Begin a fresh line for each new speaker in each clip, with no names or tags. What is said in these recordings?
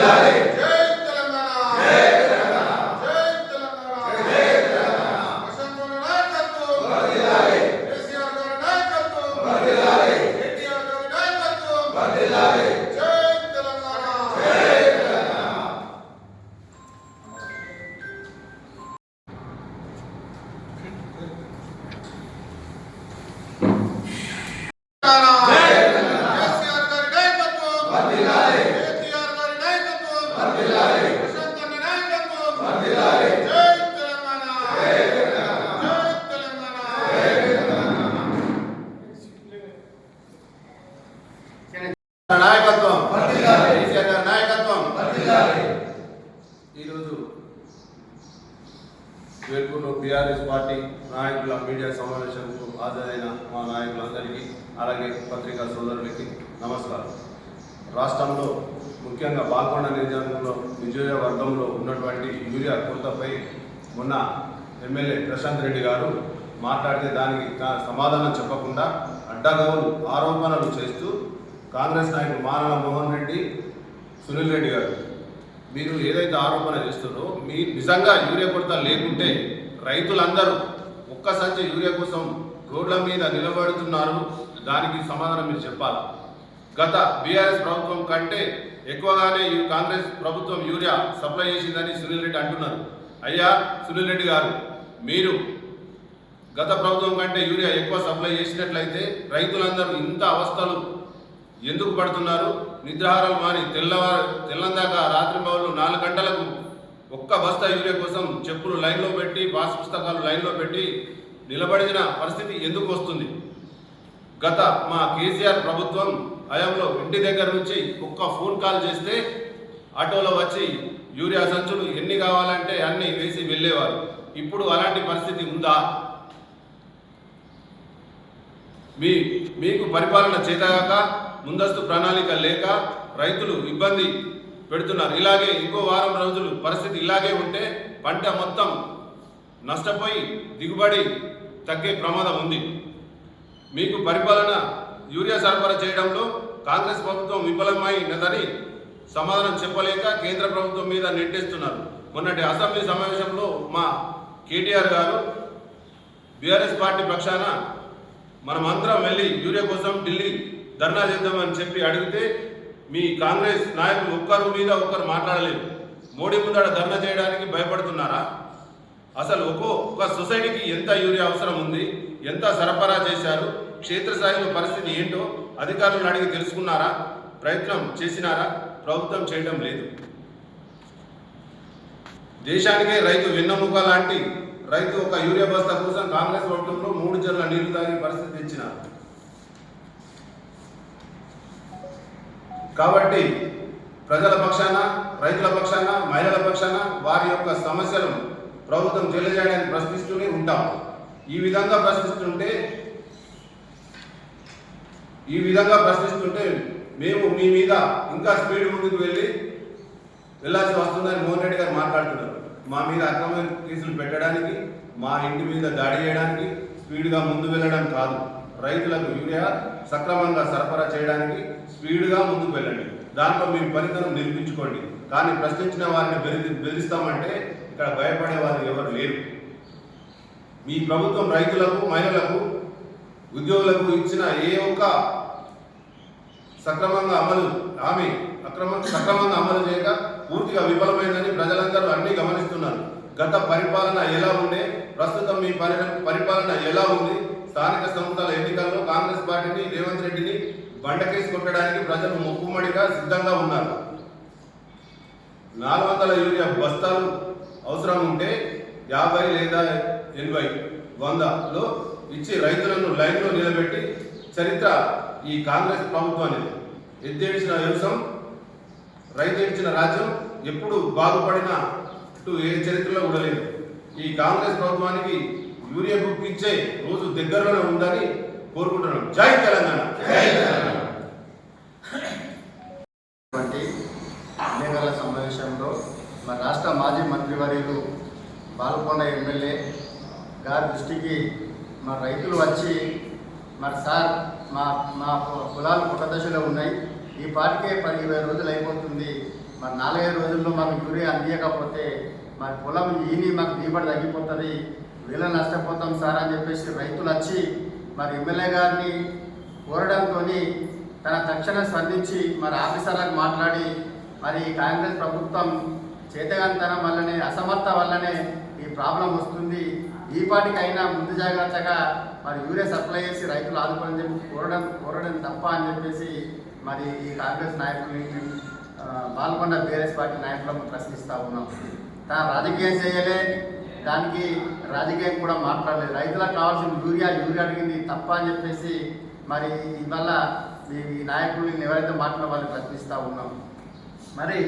జై
టీఆర్ఎస్ పార్టీ నాయకుల మీడియా సమావేశంకు హాజరైన మా నాయకులందరికీ అలాగే పత్రికా సోదరులకి నమస్కారం. రాష్ట్రంలో ముఖ్యంగా బాల్కొండ నియోజకవర్గంలో నియోజకవర్గంలో ఉన్నటువంటి యూరియా కొరతపై మొన్న ఎమ్మెల్యే ప్రశాంత్ రెడ్డి గారు మాట్లాడితే దానికి సమాధానం చెప్పకుండా అడ్డగోలు ఆరోపణలు చేస్తూ కాంగ్రెస్ నాయకుడు మానవ మోహన్ రెడ్డి సునీల్ రెడ్డి గారు మీరు ఏదైతే ఆరోపణ చేస్తున్నారో మీ నిజంగా యూరియా కొరత లేకుంటే రైతులందరూ ఒక్క సంచి యూరియా కోసం రోడ్ల మీద నిలబడుతున్నారు. దానికి సమాధానం మీరు చెప్పాలి? గత బీఆర్ఎస్ ప్రభుత్వం కంటే ఎక్కువగానే ఈ కాంగ్రెస్ ప్రభుత్వం యూరియా సప్లై చేసిందని సునీల్ రెడ్డి అంటున్నారు. అయ్యా సునీల్ రెడ్డి గారు మీరు గత ప్రభుత్వం కంటే యూరియా ఎక్కువ సప్లై చేసినట్లయితే రైతులందరూ ఇంత అవస్థలు ఎందుకు పడుతున్నారు? నిద్రాహారాలు మాని తెల్లవారు తెల్లందాక రాత్రి పౌరులు నాలుగు గంటలకు ఒక్క బస్తా యూరియా కోసం చెప్పులు లైన్లో పెట్టి పాస్ పుస్తకాలు లైన్లో పెట్టి నిలబడిన పరిస్థితి ఎందుకు వస్తుంది? గత మా కేసీఆర్ ప్రభుత్వం హయాంలో ఇంటి దగ్గర నుంచి ఒక్క ఫోన్ కాల్ చేస్తే ఆటోలో వచ్చి యూరియా సంచులు ఎన్ని కావాలంటే అన్ని వేసి వెళ్ళేవారు. ఇప్పుడు అలాంటి పరిస్థితి ఉందా? మీ మీకు పరిపాలన చేతగాక ముందస్తు ప్రణాళిక లేక రైతులు ఇబ్బంది పెడుతున్నారు. ఇలాగే ఇంకో వారం రోజులు పరిస్థితి ఇలాగే ఉంటే పంట మొత్తం నష్టపోయి దిగుబడి తగ్గే ప్రమాదం ఉంది. మీకు పరిపాలన యూరియా సరఫరా చేయడంలో కాంగ్రెస్ ప్రభుత్వం విఫలమైనదని సమాధానం చెప్పలేక కేంద్ర ప్రభుత్వం మీద నెట్టేస్తున్నారు. మొన్నటి అసెంబ్లీ సమావేశంలో మా కేటీఆర్ గారు బీఆర్ఎస్ పార్టీ పక్షాన మనం అందరం వెళ్ళి యూరియా కోసం ఢిల్లీ ధర్నా చేద్దామని చెప్పి అడిగితే మీ కాంగ్రెస్ నాయకులు ఒక్కరు మీద ఒక్కరు మాట్లాడలేదు. మోడీ ముందర ధర్నా చేయడానికి భయపడుతున్నారా? అసలు ఒక్కో ఒక సొసైటీకి ఎంత యూరియా అవసరం ఉంది? ఎంత సరఫరా చేశారు? క్షేత్రస్థాయిలో పరిస్థితి ఏంటో అధికారులను అడిగి తెలుసుకున్నారా? ప్రయత్నం చేసినారా? ప్రభుత్వం చేయడం లేదు. దేశానికే రైతు వెన్నెముక లాంటి రైతు ఒక యూరియా బస్తా కోసం కాంగ్రెస్ ప్రభుత్వంలో మూడు జర్ల నీళ్ళు తాగి పరిస్థితి తెచ్చినారు. కాబట్టి ప్రజల పక్షాన రైతుల పక్షాన మహిళల పక్షాన వారి యొక్క సమస్యలను ప్రభుత్వం తెలియజేయడానికి ప్రశ్నిస్తూనే ఉంటాం. ఈ విధంగా ప్రశ్నిస్తుంటే ఈ విధంగా ప్రశ్నిస్తుంటే మేము మీ మీద ఇంకా స్పీడ్ ముందుకు వెళ్ళి వెళ్ళాల్సి వస్తుందని మోహన్ రెడ్డి గారు మాట్లాడుతున్నారు. మా మీద అక్రమ కేసులు పెట్టడానికి మా ఇంటి మీద దాడి చేయడానికి స్పీడ్గా ముందు వెళ్ళడం కాదు. రైతులకు యూరియా సక్రమంగా సరఫరా చేయడానికి స్పీడ్గా ముందుకు వెళ్ళండి. దాంట్లో మీ ఫలితం నిరూపించుకోండి. కానీ ప్రశ్నించిన వారిని బెదిరి బెదిరిస్తామంటే ఇక్కడ భయపడే వారు ఎవరు లేరు. మీ ప్రభుత్వం రైతులకు మహిళలకు ఉద్యోగులకు ఇచ్చిన ఏ ఒక్క సక్రమంగా అమలు హామీ అక్రమ సక్రమంగా అమలు చేయక పూర్తిగా విఫలమైందని ప్రజలందరూ అన్నీ గమనిస్తున్నారు. గత పరిపాలన ఎలా ఉండే ప్రస్తుతం మీ పరి పరిపాలన ఎలా ఉంది స్థానిక సంస్థల ఎన్నికల్లో కాంగ్రెస్ పార్టీని రేవంత్ రెడ్డిని బండకేసి కొట్టడానికి ప్రజలు మొక్కుమడిగా సిద్ధంగా ఉన్నారు. నాలుగు వందల యూరియా బస్తాలు అవసరం ఉంటే యాభై లేదా ఎనభై వందలో ఇచ్చి రైతులను లైన్లో నిలబెట్టి చరిత్ర ఈ కాంగ్రెస్ ప్రభుత్వానికి ఎద్దేడిచిన వ్యవసాయం రైతు ఇచ్చిన రాజ్యం ఎప్పుడు బాగుపడినట్టు ఏ చరిత్రలో కూడా లేదు. ఈ కాంగ్రెస్ ప్రభుత్వానికి యూరియా బుక్ ఇచ్చే రోజు దగ్గరలోనే ఉందని కోరుకుంటున్నాం. జై తెలంగాణ.
వంటి విలేకరుల సమావేశంలో మన రాష్ట్ర మాజీ మంత్రివర్యులు బాలకొండ ఎమ్మెల్యే గారి దృష్టికి మా రైతులు వచ్చి మరి సార్ మా మా పొలాలు పుట్ట దశలో ఉన్నాయి. ఈ పాటికే పది ఇరవై రోజులు అయిపోతుంది. మరి నాలుగైదు రోజుల్లో మాకు యూరియా అందియకపోతే మరి పొలం ఈని మాకు దిగుబడి తగ్గిపోతుంది. వీళ్ళ నష్టపోతాం సార్ అని చెప్పేసి రైతులు వచ్చి మరి ఎమ్మెల్యే గారిని కోరడంతో తన తక్షణ స్పందించి మరి ఆఫీసర్లకు మాట్లాడి మరి కాంగ్రెస్ ప్రభుత్వం చేతగాంతనం వల్లనే అసమర్థ వల్లనే ఈ ప్రాబ్లం వస్తుంది. ఈ పాటికైనా ముందు జాగ్రత్తగా మరి యూరియా సప్లై చేసి రైతులు ఆదుకోవాలని చెప్పి కోరడం కోరడం తప్ప అని చెప్పేసి మరి ఈ కాంగ్రెస్ నాయకుల్ని బాల్కొండ పాల్గొన్న బీఆర్ఎస్ పార్టీ నాయకులను ప్రశ్నిస్తూ ఉన్నాం. తన రాజకీయం చేయలే దానికి రాజకీయం కూడా మాట్లాడలేదు. రైతులకు కావాల్సిన యూరియా యూరియా అడిగింది తప్ప అని చెప్పేసి మరి ఇవల్ల ఈ నాయకుడిని ఎవరైతే మాట్లాడే వాళ్ళు ప్రశ్నిస్తూ ఉన్నాం. మరి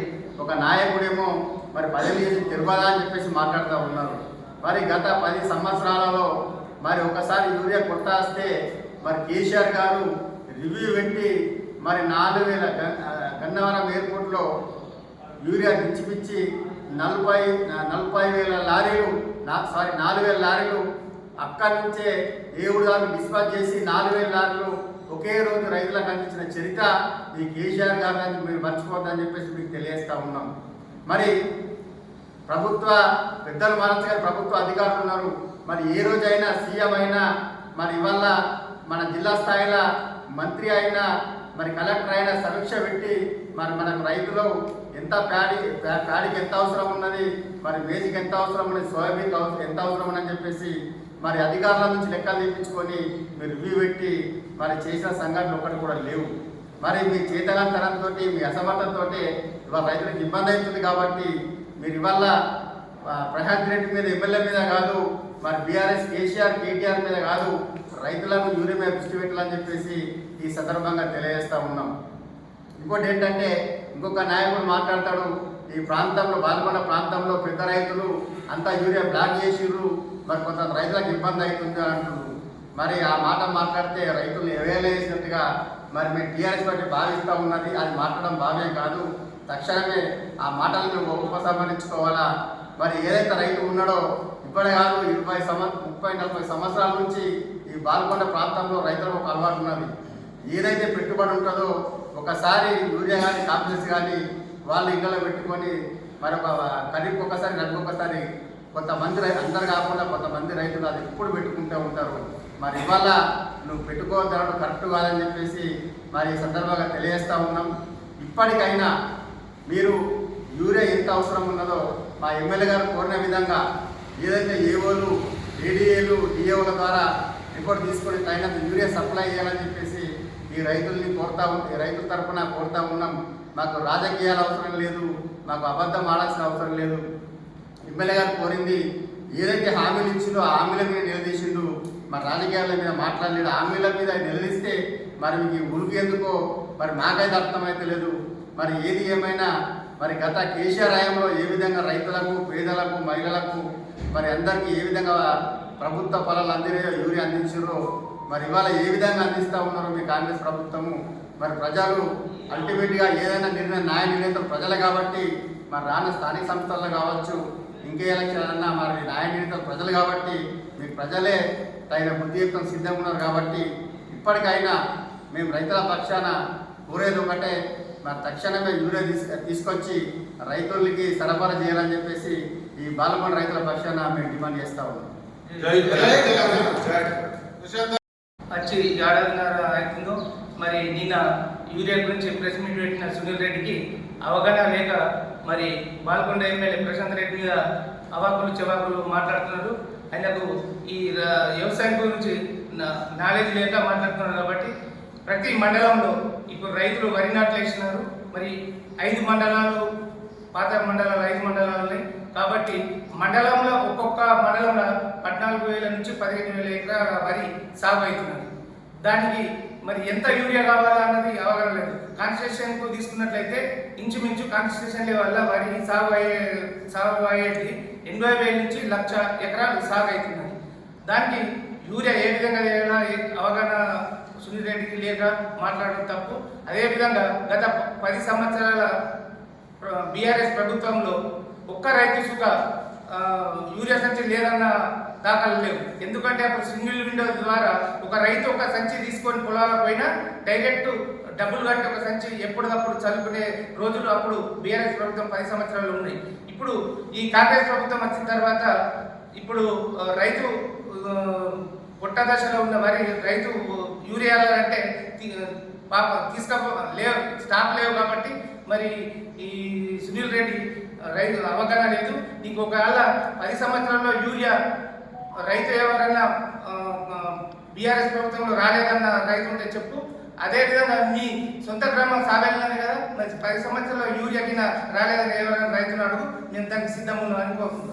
ఒక నాయకుడేమో మరి పదవి చేసి తిరగదా అని చెప్పేసి మాట్లాడుతూ ఉన్నారు. మరి గత పది సంవత్సరాలలో మరి ఒకసారి యూరియా కొట్టాస్తే మరి కేసీఆర్ గారు రివ్యూ పెట్టి మరి నాలుగు వేల గన్నవరం ఎయిర్పోర్ట్లో యూరియా పిచ్చి పిచ్చి నలభై నలభై వేల లారీలు నాకు సారీ నాలుగు వేల లారీలు అక్కడి నుంచే ఏడు దాకా డిస్పాచ్ చేసి నాలుగు వేల లారీలు ఒకే రోజు రైతులకు అందించిన చరిత్ర ఈ కేసీఆర్ గారు మీరు మర్చిపోద్దని చెప్పేసి మీకు తెలియజేస్తా ఉన్నాం. మరి ప్రభుత్వ పెద్దలు మారచ్చు ప్రభుత్వ అధికారులు ఉన్నారు. మరి ఏ రోజైనా సీఎం అయినా మరి ఇవాళ మన జిల్లా స్థాయిలో మంత్రి అయినా మరి కలెక్టర్ అయినా సమీక్ష పెట్టి మరి మనకు రైతులు ఎంత ప్యాడీ ప్యా- ప్యాడీకి ఎంత అవసరం ఉన్నది? మరి మేజికి ఎంత అవసరం ఉన్నది? సోయాబీన్ అవసరం ఎంత అవసరం అని చెప్పేసి మరి అధికారుల నుంచి లెక్కలు తీపించుకొని మీరు రివ్యూ పెట్టి మరి చేసిన సంఘటనలు ఒకటి కూడా లేవు. మరి మీ చేతగాంతరంతో మీ అసమర్థంతో ఇవాళ రైతులకు ఇబ్బంది అవుతుంది కాబట్టి మీరు ఇవాళ ప్రశాంత్ రెడ్డి మీద ఎమ్మెల్యే మీద కాదు మరి బీఆర్ఎస్ కేసీఆర్ కేటీఆర్ మీద కాదు రైతులను యూరియా మీద దృష్టి పెట్టాలని చెప్పేసి ఈ సందర్భంగా తెలియజేస్తా ఉన్నాం. ఇంకోటి ఏంటంటే ఇంకొక నాయకుడు మాట్లాడతాడు ఈ ప్రాంతంలో బాల్కొండ ప్రాంతంలో పెద్ద రైతులు అంతా యూరియా బ్లాక్ చేసిర్రు మరి కొంత రైతులకు ఇబ్బంది అవుతుంది అంటున్నారు మరి ఆ మాట మాట్లాడితే రైతులు ఎవేలేసినట్టుగా మరి మీరు టీఆర్ఎస్ పార్టీ భావిస్తూ ఉన్నది అది మాట్లాడడం భావ్యం కాదు. తక్షణమే ఆ మాటలను ఉపసంహరించుకోవాలా? మరి ఏదైతే రైతు ఉన్నాడో ఇప్పుడే కాదు ఇరవై సంవ ముప్పై నలభై సంవత్సరాల నుంచి ఈ బాల్కొండ ప్రాంతంలో రైతులకు ఒక అలవాటు ఉన్నది. ఏదైతే పెట్టుబడి ఉంటుందో ఒకసారి యూరియా కానీ కాంప్లెక్స్ కానీ వాళ్ళ ఇళ్ళలో పెట్టుకొని మరి ఒక ఖరీఫ్ ఒకసారి నెలకు ఒకసారి కొంతమంది రై అందరు కాకుండా కొంతమంది రైతులు అది ఎప్పుడు పెట్టుకుంటూ ఉంటారు. మరి ఇవాళ నువ్వు పెట్టుకోవద్దు కరెక్ట్ కాదని చెప్పేసి మరి ఈ సందర్భంగా తెలియజేస్తూ ఉన్నాం. ఇప్పటికైనా మీరు యూరియా ఎంత అవసరం ఉన్నదో మా ఎమ్మెల్యే గారు కోరిన విధంగా ఏదైతే ఏఓలు ఏడీఏలు డిఏఓల ద్వారా రిపోర్ట్ తీసుకొని తగినంత యూరియా సప్లై చేయాలని చెప్పేసి ఈ రైతుల్ని కోరుతా ఈ రైతుల తరఫున కోరుతా ఉన్నాం. మాకు రాజకీయాలు అవసరం లేదు. మాకు అబద్ధం ఆడాల్సిన అవసరం లేదు. ఎమ్మెల్యే గారు కోరింది ఏదైతే హామీలు ఇచ్చిందో ఆ హామీల మీద నిలదీసిండు. మరి రాజకీయాల మీద మాట్లాడలేడు. హామీల మీద నిలదీస్తే మరి మీకు ఈ ఉనికి ఎందుకో? మరి నాకైతే అర్థమైతే లేదు. మరి ఏది ఏమైనా మరి గత కేసీఆర్ హయాంలో ఏ విధంగా రైతులకు పేదలకు మహిళలకు మరి అందరికీ ఏ విధంగా ప్రభుత్వ పొలాలు అందిన యూరియా అందించారో మరి ఇవాళ ఏ విధంగా అందిస్తూ ఉన్నారో మీ కాంగ్రెస్ ప్రభుత్వము మరి ప్రజలు అల్టిమేట్గా ఏదైనా నిర్ణయం న్యాయ నిర్ణేతలు ప్రజలు కాబట్టి మరి రాను స్థానిక సంస్థల్లో కావచ్చు ఇంకే ఎలక్షన్ మరి న్యాయ నిర్ణేతలు ప్రజలు కాబట్టి మీ ప్రజలే తగిన బుద్ధియుక్తం సిద్ధంగా ఉన్నారు కాబట్టి ఇప్పటికైనా మేము రైతుల పక్షాన కోరేది ఒకటే మరి తక్షణమే యూరియా తీసుకు తీసుకొచ్చి రైతులకి సరఫరా చేయాలని చెప్పేసి ఈ బాలకొండ రైతుల పక్షాన మేము డిమాండ్ చేస్తా ఉన్నాం
వచ్చి ఏడాదిన్నర అవుతుందో మరి నిన్న యూరియా గురించి ప్రెస్ మీట్ పెట్టిన సునీల్ రెడ్డికి అవగాహన లేక మరి బాల్కొండ ఎమ్మెల్యే ప్రశాంత్ రెడ్డి మీద అవాకులు చెవాకులు మాట్లాడుతున్నారు. ఆయనకు ఈ వ్యవసాయం గురించి నా- నాలెడ్జ్ లేక మాట్లాడుతున్నారు కాబట్టి ప్రతి మండలంలో ఇప్పుడు రైతులు వరి నాట్లు వేసినారు. మరి ఐదు మండలాలు పాత మండలాలు ఐదు మండలాలు ఉన్నాయి. కాబట్టి మండలంలో ఒక్కొక్క మండలంలో పద్నాలుగు వేల నుంచి పదిహేను వేల ఎకరాల వరి సాగు అవుతున్నారు దానికి మరి ఎంత యూరియా కావాలా అన్నది అవగాహన లేదు. కాన్స్టిట్యూషన్కు తీసుకున్నట్లయితే ఇంచుమించు కాన్స్టిట్యూషన్ వల్ల వరి సాగు అయ్యే సాగు అయ్యేది ఎనభై వేల నుంచి లక్ష ఎకరాలు సాగు అవుతున్నాయి దానికి యూరియా ఏ విధంగా లేదా అవగాహన సునీల్ రెడ్డికి లేక మాట్లాడడం తప్పు. అదేవిధంగా గత పది సంవత్సరాల బీఆర్ఎస్ ప్రభుత్వంలో ఒక్క రైతు సుఖ యూరియా సంచి లేదన్న దాఖలు లేవు. ఎందుకంటే అప్పుడు సింగిల్ విండో ద్వారా ఒక రైతు ఒక సంచి తీసుకొని పొలాలకు పోయినా డైరెక్ట్ డబ్బులు కట్టి ఒక సంచి ఎప్పటికప్పుడు చదువుకునే రోజులు అప్పుడు బీఆర్ఎస్ ప్రభుత్వం పది సంవత్సరాలు ఉన్నాయి. ఇప్పుడు ఈ కాంగ్రెస్ ప్రభుత్వం వచ్చిన తర్వాత ఇప్పుడు రైతు ఆ, పుట్ట దశలో ఉన్న మరి రైతు యూరియాలంటే పాప తీసుకపో లేవు స్టాక్ లేవు కాబట్టి మరి ఈ సునీల్ రెడ్డి రైతు అవగాహన లేదు. నీకు ఒకవేళ పది సంవత్సరాల్లో యూరియా రైతు ఎవరన్నా బీఆర్ఎస్ ప్రభుత్వంలో రాలేదన్న రైతు ఉంటే చెప్పు. అదేవిధంగా మీ సొంత గ్రామం సాగలిగానే కదా మరి పది సంవత్సరాల్లో యూరియా కింద రాలేదని ఎవరైనా రైతులు అడుగు మేము దానికి సిద్ధంగా ఉన్నాం అనుకోకుండా